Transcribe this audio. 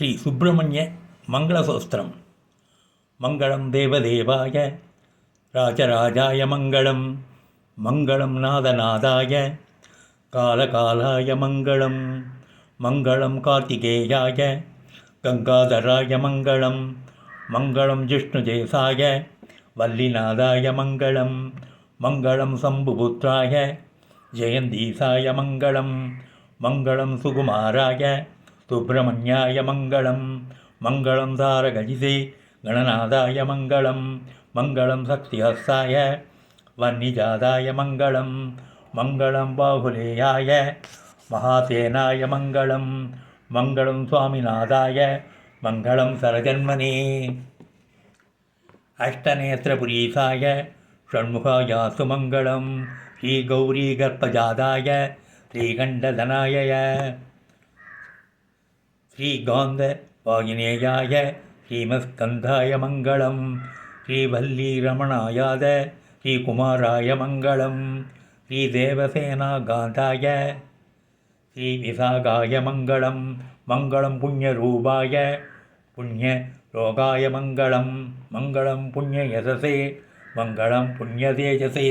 ஸ்ரீ சுப்பிரமணிய மங்களசோஸ்திரம். மங்களம் தேவதேவாய ராஜராஜாய மங்களம் மங்களம் நாதநாதாய காலகாலாய மங்களம் மங்களம் கார்த்திகேயாய கங்காதராய மங்களம் மங்களம் ஜிஷ்ணுதேசாய வல்லிநாதாய மங்களம் மங்களம் சம்புபுத்திராய ஜெயந்தீசாய மங்களம் மங்களம் சுகுமாராய சுப்பிரமணியாய மங்களம். மங்களம் தாரகஜிதே கணநாதாய மங்களம். மங்களம் சக்திஹஸ்தாய வன்னிஜாதாய மங்களம். மங்களம் பாகுலேயாய மகாசேனாய மங்களம். மங்களம் சுவாமிநாதாய மங்களம் சரஜன்மனே. அஷ்டநேத்திரபுரீசாய ஷண்முகாயாசு மங்களம். ஸ்ரீகௌரி கர்ப்பஜாதாய ஸ்ரீகண்டதனாய ஸ்ரீகாந்த வாகினேயாய ஸ்ரீமஸ்கந்தாய மங்களம் ஸ்ரீவல்லீரமணாயாத ஸ்ரீகுமாராய மங்களம் ஸ்ரீதேவசேனாகாந்தாய ஸ்ரீவிசாகாய மங்களம் மங்களம் புண்ணியரூபாய புண்ணிய லோகாய மங்களம் மங்களம் புண்ணிய யசசே மங்களம் புண்ணியதேஜசே.